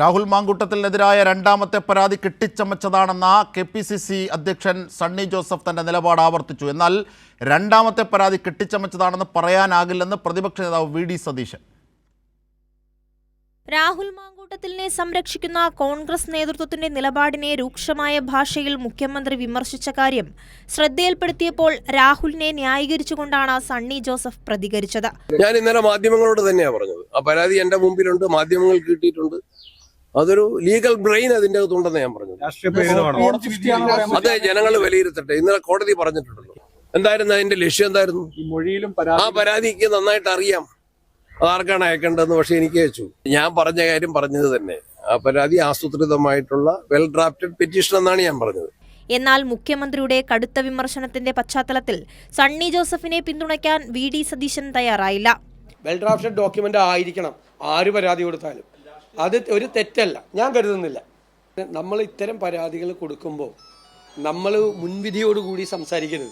രാഹുൽ മാങ്കൂട്ടത്തിനെതിരായ രണ്ടാമത്തെ പരാതി കെട്ടിച്ചമച്ചതാണെന്ന കെ പി സി സി അധ്യക്ഷൻ സണ്ണി ജോസഫ് തന്റെ നിലപാട് ആവർത്തിച്ചു. എന്നാൽ രണ്ടാമത്തെ പരാതി കെട്ടിച്ചമച്ചതാണെന്ന് പറയാനാകില്ലെന്ന് പ്രതിപക്ഷ നേതാവ് വി ഡി സതീശൻ. രാഹുൽ മാങ്കൂട്ടത്തിലിനെ സംരക്ഷിക്കുന്ന കോൺഗ്രസ് നേതൃത്വത്തിന്റെ നിലപാടിനെ രൂക്ഷമായ ഭാഷയിൽ മുഖ്യമന്ത്രി വിമർശിച്ച കാര്യം ശ്രദ്ധയിൽപ്പെടുത്തിയപ്പോൾ രാഹുലിനെ ന്യായീകരിച്ചുകൊണ്ടാണ് സണ്ണി ജോസഫ് പ്രതികരിച്ചത്. ഞാൻ ഇന്നലെ മാധ്യമങ്ങളോട് തന്നെയാണ് പറഞ്ഞത്. ആ പരാതി എന്റെ മുമ്പിലുണ്ട് മാധ്യമങ്ങൾ കിട്ടിയിട്ടുണ്ട്. അതൊരു ലീഗൽ ബ്രെയിൻ അതിന്റെ അകത്തുണ്ടെന്ന് ഞാൻ പറഞ്ഞു അതെ ജനങ്ങൾ വിലയിരുത്തട്ടെ. ഇന്നലെ കോടതി പറഞ്ഞിട്ടുണ്ടല്ലോ. എന്തായിരുന്നു അതിന്റെ ലക്ഷ്യം എന്തായിരുന്നു? ഈ മൊഴിയിലും ആ പരാതിക്ക് നന്നായിട്ട് അറിയാം. അതാർക്കാണ് അയക്കേണ്ടതെന്ന് പക്ഷെ എനിക്ക് അയച്ചു ഞാൻ പറഞ്ഞ കാര്യം പറഞ്ഞത് തന്നെ. ആ പരാതി ആസൂത്രിതമായിട്ടുള്ള വെൽ ഡ്രാഫ്റ്റഡ് പെറ്റീഷൻ എന്നാണ് ഞാൻ പറഞ്ഞത്. എന്നാൽ മുഖ്യമന്ത്രിയുടെ കടുത്ത വിമർശനത്തിന്റെ പശ്ചാത്തലത്തിൽ സണ്ണി ജോസഫിനെ പിന്തുണയ്ക്കാൻ വി ഡി സതീശൻ തയ്യാറായില്ല. വെൽ ഡ്രാഫ്റ്റഡ് ഡോക്യുമെന്റ് ആയിരിക്കണം. ആര് പരാതി കൊടുത്താലും. അത് ഒരു തെറ്റല്ല. ഞാൻ കരുതുന്നില്ല. നമ്മൾ ഇത്തരം പരാതികൾ കൊടുക്കുമ്പോൾ നമ്മൾ മുൻവിധിയോടുകൂടി സംസാരിക്കരുത്.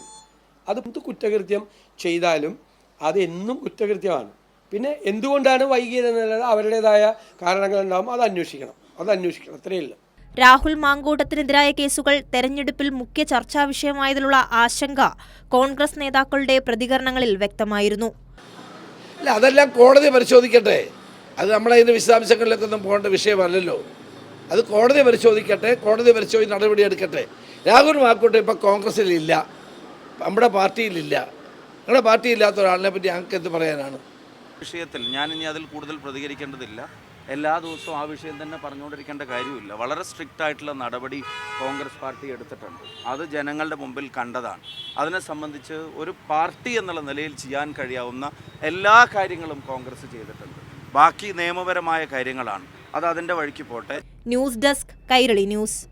അത് കുറ്റകൃത്യം ചെയ്താലും അത് എന്നും കുറ്റകൃത്യമാണ്. പിന്നെ എന്തുകൊണ്ടാണ് വൈകിയതെന്നുള്ളത് അവരുടേതായ കാരണങ്ങളുണ്ടാകും അത് അന്വേഷിക്കണം. അത് അന്വേഷിക്കണം. അത്രയേ ഉള്ളൂ. രാഹുൽ മാങ്കൂട്ടത്തിനെതിരായ കേസുകൾ തെരഞ്ഞെടുപ്പിൽ മുഖ്യ ചർച്ചാ വിഷയമായതിലുള്ള ആശങ്ക കോൺഗ്രസ് നേതാക്കളുടെ പ്രതികരണങ്ങളിൽ വ്യക്തമായിരുന്നു. അല്ല അതെല്ലാം കോടതി പരിശോധിക്കട്ടെ. അത് നമ്മളതിന്റെ വിശദാംശങ്ങളിലേക്കൊന്നും പോകേണ്ട വിഷയമല്ലല്ലോ. അത് കോടതി പരിശോധിക്കട്ടെ കോടതി പരിശോധിച്ച് നടപടി എടുക്കട്ടെ. രാഹുൽ മാക്കോട്ടെ ഇപ്പോൾ കോൺഗ്രസ്സിലില്ല നമ്മുടെ പാർട്ടിയിലില്ല. നിങ്ങളുടെ പാർട്ടിയില്ലാത്ത ഒരാളിനെ പറ്റി ഞങ്ങൾക്ക് എന്ത് പറയാനാണ്? വിഷയത്തിൽ ഞാൻ ഇനി അതിൽ കൂടുതൽ പ്രതികരിക്കേണ്ടതില്ല. എല്ലാ ദിവസവും ആ വിഷയം തന്നെ പറഞ്ഞുകൊണ്ടിരിക്കേണ്ട കാര്യമില്ല. വളരെ സ്ട്രിക്റ്റ് ആയിട്ടുള്ള നടപടി കോൺഗ്രസ് പാർട്ടി എടുത്തിട്ടുണ്ട്. അത് ജനങ്ങളുടെ മുമ്പിൽ കണ്ടതാണ്. അതിനെ സംബന്ധിച്ച് ഒരു പാർട്ടി എന്നുള്ള നിലയിൽ ചെയ്യാൻ കഴിയാവുന്ന എല്ലാ കാര്യങ്ങളും കോൺഗ്രസ് ചെയ്തിട്ടുണ്ട്. ബാക്കി നിയമപരമായ കാര്യങ്ങളാണ്. അത് അതിന്റെ വഴിക്ക് പോട്ടെ. News desk Kairali news.